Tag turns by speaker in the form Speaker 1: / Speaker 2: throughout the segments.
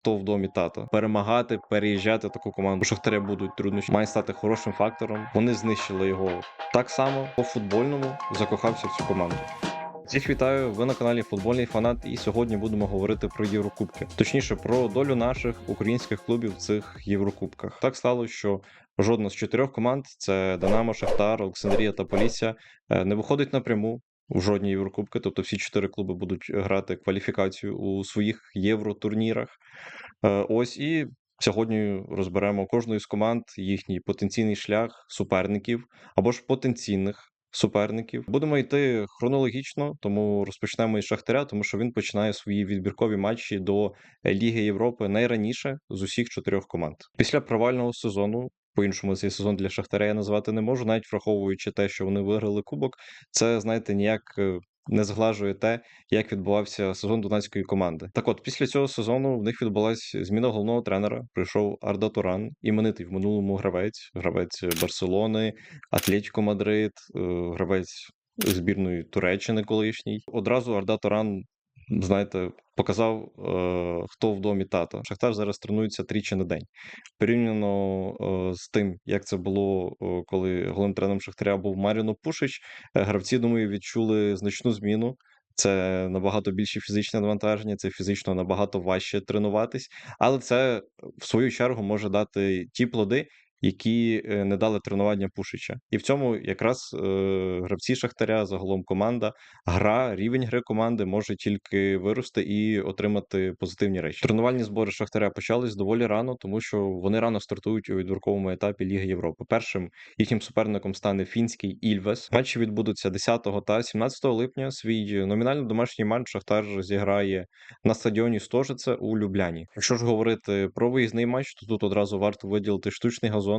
Speaker 1: хто в домі тато. Перемагати, переїжджати таку команду. Шахтаря будуть труднощі. Має стати хорошим фактором. Вони знищили його так само по футбольному. Закохався в цю команду. Всіх вітаю, ви на каналі Футбольний Фанат, і сьогодні будемо говорити про Єврокубки. Точніше, про долю наших українських клубів в цих Єврокубках. Так стало, що жодна з чотирьох команд це Динамо, Шахтар, Олександрія та Полісся, е, не виходить напряму в жодні Єврокубки. Тобто всі чотири клуби будуть грати кваліфікацію у своїх євротурнірах. Е, Ось і сьогодні розберемо кожну з команд їхній потенційний шлях суперників або ж потенційних суперників. Будемо йти хронологічно, тому розпочнемо із Шахтаря, тому що він починає свої відбіркові матчі до Ліги Європи найраніше з усіх чотирьох команд. Після провального сезону. По-іншому цей сезон для Шахтаря я назвати не можу, навіть враховуючи те, що вони виграли кубок, це знаєте ніяк е, не зглажує те, як відбувався сезон донецької команди. Так от, після цього сезону в них відбулася зміна головного тренера. Прийшов Арда Туран, іменитий в минулому гравець, гравець Барселони, Атлетіко Мадрид, е, гравець збірної Туреччини колишній. Одразу Арда Туран, знаєте, показав, е, хто в домі тата. Шахтар зараз тренується тричі на день. Порівняно е, з тим, як це було, е, коли головним тренером Шахтаря був Маріно Пушич, гравці, думаю, відчули значну зміну. Це набагато більше фізичне навантаження, це фізично набагато важче тренуватись, але це в свою чергу може дати ті плоди, які е, не дали тренування Пушича. І в цьому якраз е, гравці Шахтаря, загалом команда, гра, рівень гри команди може тільки вирости і отримати позитивні речі. Тренувальні збори Шахтаря почались доволі рано, тому що вони рано стартують у відбірковому етапі Ліги Європи. Першим їхнім суперником стане фінський Ільвес. Матчі відбудуться 10 та 17 липня. Свій номінально домашній матч Шахтар зіграє на стадіоні Стожице у Любляні. Якщо ж говорити про виїзний матч, то тут одразу варто виділити штучний газон,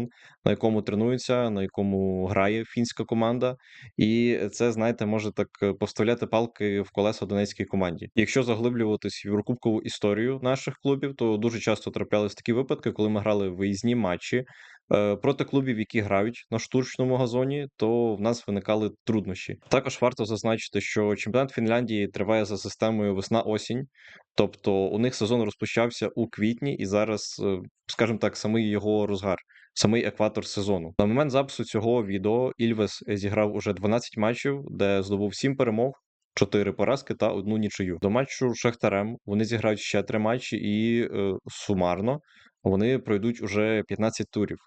Speaker 1: на якому тренуються, на якому грає фінська команда, і це, знаєте, може так е, поставляти палки в колеса донецькій команді. Якщо заглиблюватись в Єврокубкову історію наших клубів, то дуже часто траплялись такі випадки, коли ми грали виїзні матчі е, проти клубів, які грають на штучному газоні, то в нас виникали труднощі. Також варто зазначити, що чемпіонат Фінляндії триває за системою весна-осінь, тобто у них сезон розпочався у квітні, і зараз, е, скажімо так, самий його розгар. Самий екватор сезону на момент запису цього відео Ільвес зіграв уже 12 матчів, де здобув 7 перемог, 4 поразки та одну нічию. До матчу Шахтарем вони зіграють ще 3 матчі, і е, сумарно вони пройдуть уже 15 турів.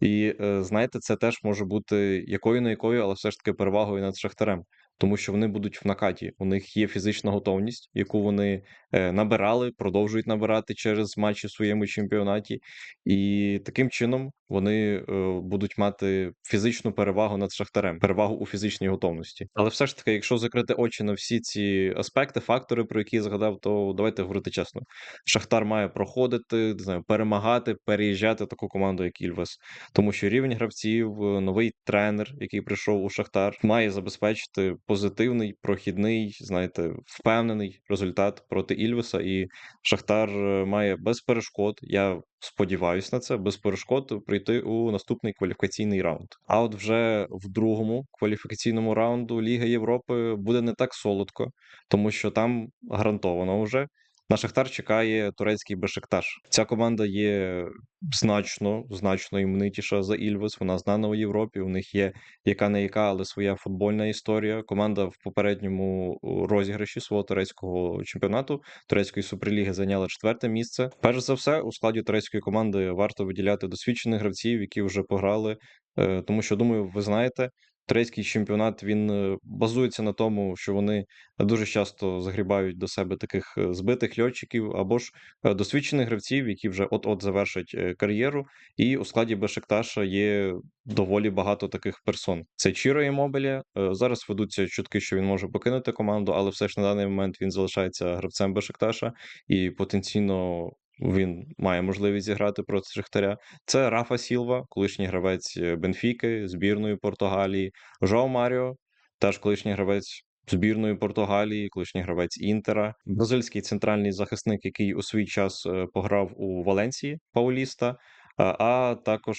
Speaker 1: І е, знаєте, це теж може бути якою не якою, але все ж таки перевагою над Шахтарем, тому що вони будуть в накаті. У них є фізична готовність, яку вони е, набирали, продовжують набирати через матчі в своєму чемпіонаті, і таким чином вони е, будуть мати фізичну перевагу над Шахтарем, перевагу у фізичній готовності. Але все ж таки, якщо закрити очі на всі ці аспекти, фактори, про які я згадав, то давайте говорити чесно. Шахтар має проходити, не знаю, перемагати, переїжджати таку команду, як Ільвес, тому що рівень гравців, е, новий тренер, який прийшов у Шахтар, має забезпечити позитивний, прохідний, знаєте, впевнений результат проти Ільвеса. І Шахтар е, має без перешкод. Я сподіваюся на це, без перешкод прийти у наступний кваліфікаційний раунд. А от вже в другому кваліфікаційному раунду Ліги Європи буде не так солодко, тому що там гарантовано вже. На Шахтар чекає турецький Бешикташ. Ця команда є значно, значно іменитіша за Ільвес. Вона знана у Європі. У них є яка не яка, але своя футбольна історія. Команда в попередньому розіграші свого турецького чемпіонату турецької суперліги зайняла четверте місце. Перш за все, у складі турецької команди варто виділяти досвідчених гравців, які вже пограли. Е, Тому що думаю, ви знаєте, турецький чемпіонат він е, базується на тому, що вони дуже часто загрібають до себе таких е, збитих льотчиків або ж е, досвідчених гравців, які вже от-от завершать кар'єру. І у складі Бешикташа є доволі багато таких персон. Це Чіро Імобілі. Е, Зараз ведуться чутки, що він може покинути команду, але все ж на даний момент він залишається гравцем Бешикташа і потенційно. Він має можливість зіграти проти Шахтаря. Це Рафа Сілва, колишній гравець е, Бенфіки, збірної Португалії, Жоу Маріо, теж колишній гравець збірної Португалії, колишній гравець Інтера, бразильський центральний захисник, який у свій час е, пограв у Валенції Пауліста, а, також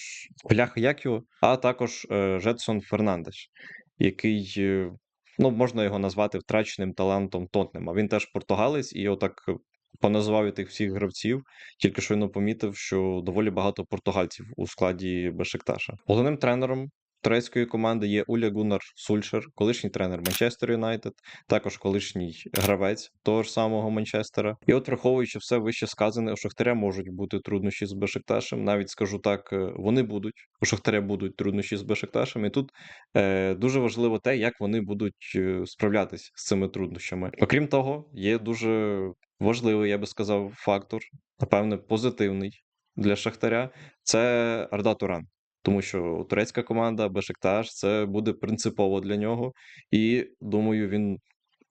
Speaker 1: Блях як його? а також е, Жетсон Фернандеш, який. Ну, можна його назвати втраченим талантом Тотнема. Він теж португалець, і отак поназивав я тих всіх гравців, тільки щойно помітив, що доволі багато португальців у складі Бешикташа. Головним тренером турецької команди є Уля Гунар Сульшер, колишній тренер Манчестер Юнайтед, також колишній гравець того ж самого Манчестера. І от, враховуючи все вище сказане, у Шахтаря можуть бути труднощі з Бешикташем. Навіть скажу так, е, вони будуть. У Шахтаря будуть труднощі з Бешикташем. І тут е, дуже важливо те, як вони будуть е, справлятись з цими труднощами. Окрім того, є дуже важливий, я би сказав, фактор, напевне, позитивний для Шахтаря. Це Арда Туран. Тому що турецька команда Бешикташ це буде принципово для нього, і думаю, він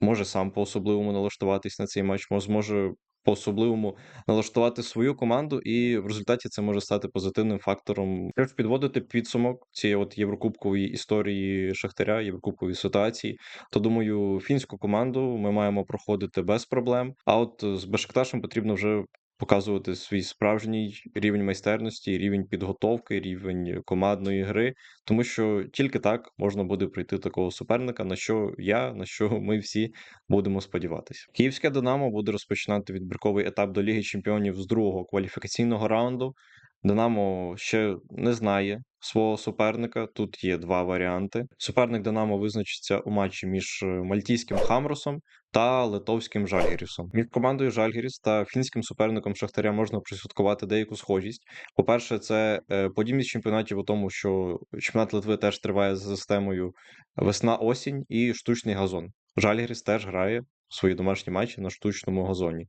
Speaker 1: може сам по-особливому налаштуватись на цей матч, може, зможе по-особливому налаштувати свою команду, і в результаті це може стати позитивним фактором. Треба підводити підсумок цієї от єврокубкової історії Шахтаря, єврокубкової ситуації, то думаю, фінську команду ми маємо проходити без проблем. А от з Бешикташем потрібно вже показувати свій справжній рівень майстерності, рівень підготовки, рівень командної гри, тому що тільки так можна буде пройти такого суперника, на що я, на що ми всі будемо сподіватися. Київське Динамо буде розпочинати відбірковий етап до Ліги Чемпіонів з другого кваліфікаційного раунду. Динамо ще не знає свого суперника. Тут є два варіанти. Суперник Динамо визначиться у матчі між е, мальтійським Хамросом та литовським Жальгірісом. Між командою Жальгіріс та фінським суперником Шахтаря можна присвяткувати деяку схожість. По-перше, це е, подібність чемпіонатів у тому, що чемпіонат Литви теж триває за системою весна-осінь і штучний газон. Жальгіріс теж грає свої домашні матчі на штучному газоні.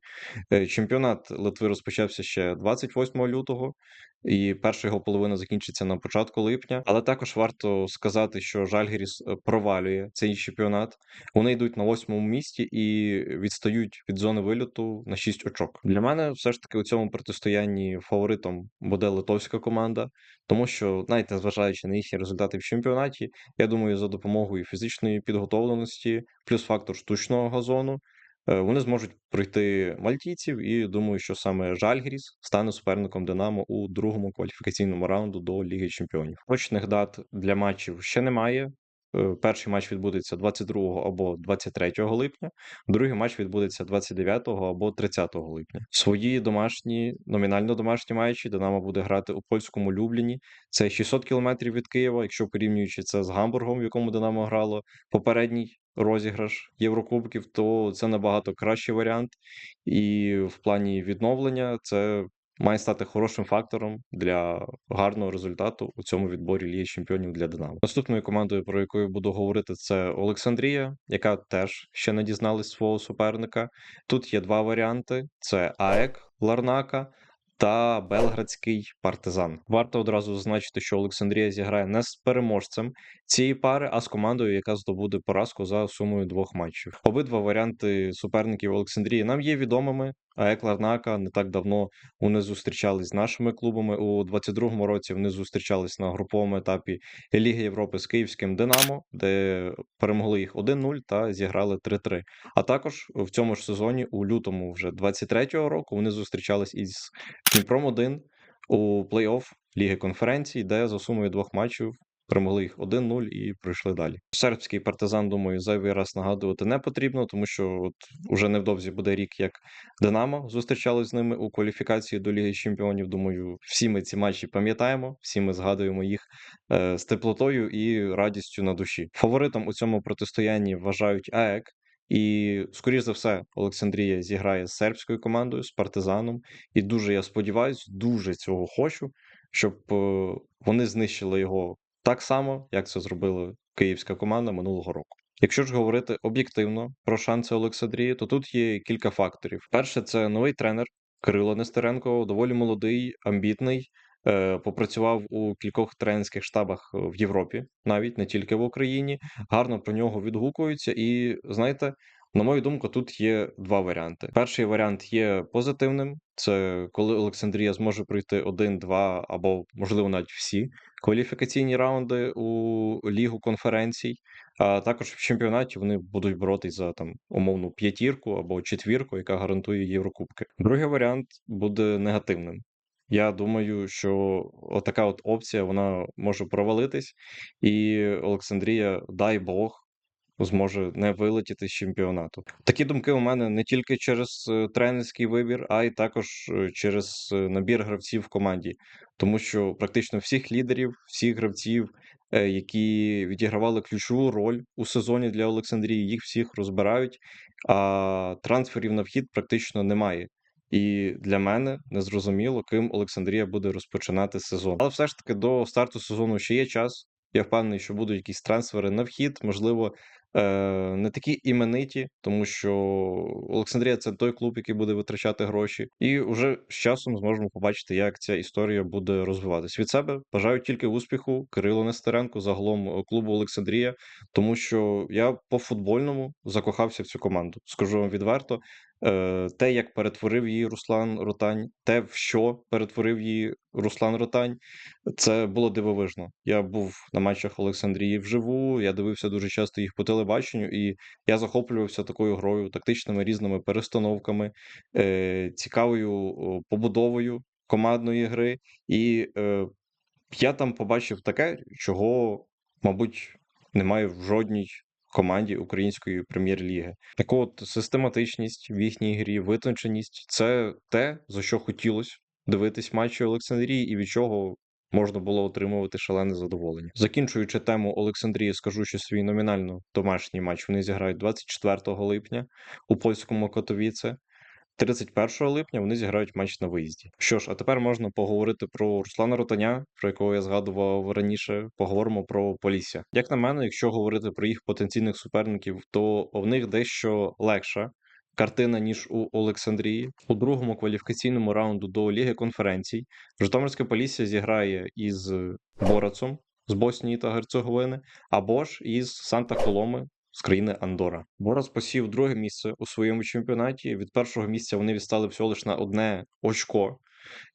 Speaker 1: Е, Чемпіонат Литви розпочався ще 28 лютого, і перша його половина закінчиться на початку липня. Але також варто сказати, що Жальгіріс е, провалює цей чемпіонат. Вони йдуть на восьмому місці і відстають від зони вильоту на 6 очок. Для мене все ж таки у цьому протистоянні фаворитом буде литовська команда, тому що, навіть незважаючи на їхні результати в чемпіонаті, я думаю, за допомогою фізичної підготовленості, плюс фактор штучного газону. е, Вони зможуть пройти мальтійців, і думаю, що саме Жальгіріс стане суперником Динамо у другому кваліфікаційному раунду до Ліги Чемпіонів. Точних дат для матчів ще немає. Е, Перший матч відбудеться 22 або 23 липня, другий матч відбудеться 29 або 30 липня. Свої домашні, номінально домашні матчі Динамо буде грати у польському Любліні. Це 600 кілометрів від Києва, якщо порівнюючи це з Гамбургом, в якому Динамо грало попередній розіграш Єврокубків, то це набагато кращий варіант. І в плані відновлення це має стати хорошим фактором для гарного результату у цьому відборі Ліги Чемпіонів для Динамо. Наступною командою, про яку я буду говорити, це Олександрія, яка теж ще не дізналась свого суперника. Тут є два варіанти: це АЕК Ларнака. Та Белградський партизан. Варто одразу зазначити, що Олександрія зіграє не з переможцем цієї пари, а з командою, яка здобуде поразку за сумою двох матчів. Обидва варіанти суперників Олександрії нам є відомими. АЕК Ларнака не так давно вони зустрічались з нашими клубами. У 22-му році вони зустрічались на груповому етапі Ліги Європи з київським Динамо, де перемогли їх 1-0 та зіграли 3-3. А також в цьому ж сезоні, у лютому вже 23-го року, вони зустрічались із Дніпром 1 у плей-офф Ліги конференцій, де за сумою двох матчів перемогли їх 1-0 і пройшли далі. Сербський партизан, думаю, зайвий раз нагадувати не потрібно, тому що от уже невдовзі буде рік, як Динамо зустрічалось з ними у кваліфікації до Ліги Чемпіонів. Думаю, всі ми ці матчі пам'ятаємо, всі ми згадуємо їх е, з теплотою і радістю на душі. Фаворитом у цьому протистоянні вважають АЕК. І, скоріш за все, Олександрія зіграє з сербською командою, з партизаном. І дуже я сподіваюся, дуже цього хочу, щоб е, вони знищили його так само, як це зробила київська команда минулого року. Якщо ж говорити об'єктивно про шанси Олександрії, то тут є кілька факторів. Перше, це новий тренер Кирило Нестеренко, доволі молодий, амбітний. е, Попрацював у кількох тренерських штабах е, в Європі, навіть не тільки в Україні. Гарно про нього відгукуються. І знаєте, на мою думку, тут є два варіанти. Перший варіант є позитивним: це коли Олександрія зможе пройти один, два або можливо навіть всі кваліфікаційні раунди у лігу конференцій. А також в чемпіонаті вони будуть боротись за там умовну п'ятірку або четвірку, яка гарантує Єврокубки. Другий варіант буде негативним. Я думаю, що отака от опція вона може провалитись, і Олександрія, дай Бог, зможе не вилетіти з чемпіонату. Такі думки у мене не тільки через е, тренерський вибір, а й також е, через е, набір гравців в команді, тому що практично всіх лідерів, всіх гравців, які відігравали ключову роль у сезоні для Олександрії, їх всіх розбирають, а трансферів на вхід практично немає. І для мене незрозуміло, ким Олександрія буде розпочинати сезон. Але все ж таки до старту сезону ще є час. Я впевнений, що будуть якісь трансфери на вхід, можливо, не такі імениті, тому що Олександрія це той клуб, який буде витрачати гроші, і вже з часом зможемо побачити, як ця історія буде розвиватись. Від себе бажаю тільки успіху Кирилу Нестеренку, загалом е, клубу Олександрія, тому що я по футбольному закохався в цю команду. Скажу вам відверто. Е, Те, як перетворив її Руслан Ротань, те, в що перетворив її Руслан Ротань, це було дивовижно. Я був на матчах Олександрії вживу, я дивився дуже часто їх по телебаченню, і я захоплювався такою грою, тактичними різними перестановками, е, цікавою побудовою командної гри. І е, я там побачив таке, чого, мабуть, немає в жодній команді української прем'єр-ліги. Так от, систематичність в їхній грі, витонченість це те, за що хотілося дивитись матчі Олександрії, і від чого можна було отримувати шалене задоволення. Закінчуючи тему Олександрії, скажу, що свій номінально домашній матч вони зіграють 24 липня у польському Котовіце. 31 липня вони зіграють матч на виїзді. Що ж, а тепер можна поговорити про Руслана Ротаня, про якого я згадував раніше. Поговоримо про Полісся. Як на мене, якщо говорити про їх потенційних суперників, то в них дещо легша картина ніж у Олександрії. У другому кваліфікаційному раунду до Ліги конференцій Житомирське Полісся зіграє із Борацом з Боснії та Герцеговини або ж із Санта Коломи з країни Андора. Борис посів друге місце у своєму чемпіонаті. Від першого місця вони відстали всього лише на одне очко.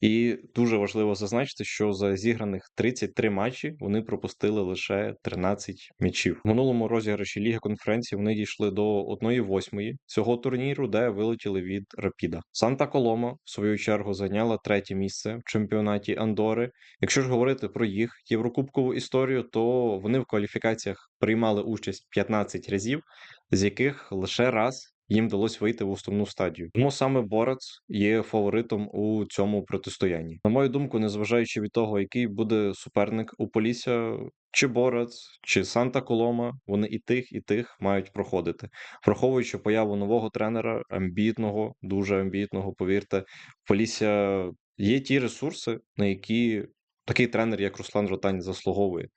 Speaker 1: І дуже важливо зазначити, що за зіграних 33 матчі вони пропустили лише 13 м'ячів. В минулому розіграші Ліги конференції вони дійшли до 1-8 цього турніру, де вилетіли від Рапіда. Санта Колома, в свою чергу, зайняла третє місце в чемпіонаті Андори. Якщо ж говорити про їх єврокубкову історію, то вони в кваліфікаціях приймали участь 15 разів, з яких лише раз їм вдалося вийти в основну стадію. Тому саме Борець є фаворитом у цьому протистоянні. На мою думку, незважаючи від того, який буде суперник у Полісся, чи Борець, чи Санта Колома, вони і тих, і тих мають проходити, враховуючи появу нового тренера, амбітного, дуже амбітного, повірте, в Полісся є ті ресурси, на які такий тренер, як Руслан Ротань, заслуговує.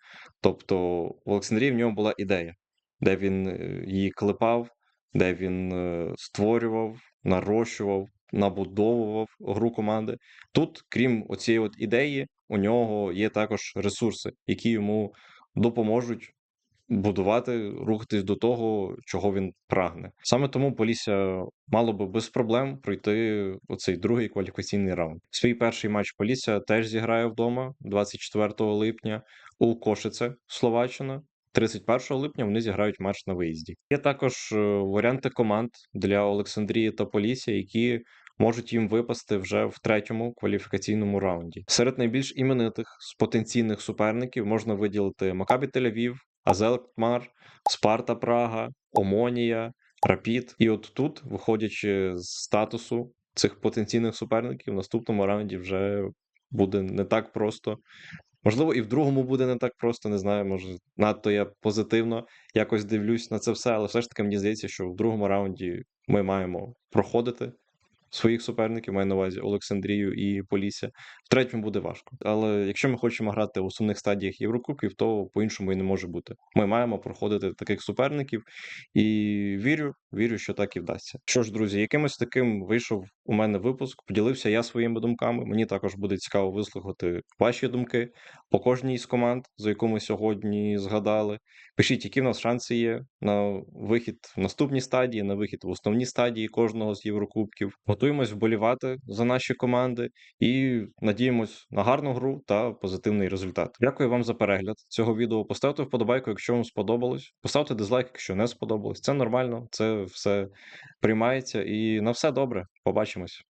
Speaker 1: Тобто в Олександрії в нього була ідея, де він е, її клепав, де він е, створював, нарощував, набудовував гру команди. Тут, крім оцієї от ідеї, у нього є також ресурси, які йому допоможуть будувати, рухатись до того, чого він прагне. Саме тому Полісся мало би без проблем пройти оцей другий кваліфікаційний раунд. Свій перший матч Полісся теж зіграє вдома 24 липня у Кошице, Словаччина. 31 липня вони зіграють матч на виїзді. Є також е, варіанти команд для Олександрії та Полісся, які можуть їм випасти вже в третьому кваліфікаційному раунді. Серед найбільш іменитих з потенційних суперників можна виділити Макабі Тель-Авів, Азел Кмар, Спарта Прага, Омонія, Рапід. І от тут, виходячи з статусу цих потенційних суперників, в наступному раунді вже буде не так просто. Можливо, і в другому буде не так просто, не знаю, може, надто я позитивно якось дивлюсь на це все, але все ж таки мені здається, що в другому раунді ми маємо проходити своїх суперників, маю на увазі Олександрію і Полісся. В буде важко. Але якщо ми хочемо грати в основних стадіях Єврокубків, то по-іншому і не може бути. Ми маємо проходити таких суперників і вірю, вірю, що так і вдасться. Що ж, друзі, якимось таким вийшов у мене випуск. Поділився я своїми думками. Мені також буде цікаво вислухати ваші думки по кожній з команд, за яку ми сьогодні згадали. Пишіть, які в нас шанси є на вихід в наступній стадії, на вихід в основній стадії кожного з Єврокубків. Готуємось вболівати за наші команди і надіємось на гарну гру та позитивний результат. Дякую вам за перегляд цього відео. Поставте вподобайку, якщо вам сподобалось. Поставте дизлайк, якщо не сподобалось. Це нормально, це все приймається. І на все добре. Побачимось.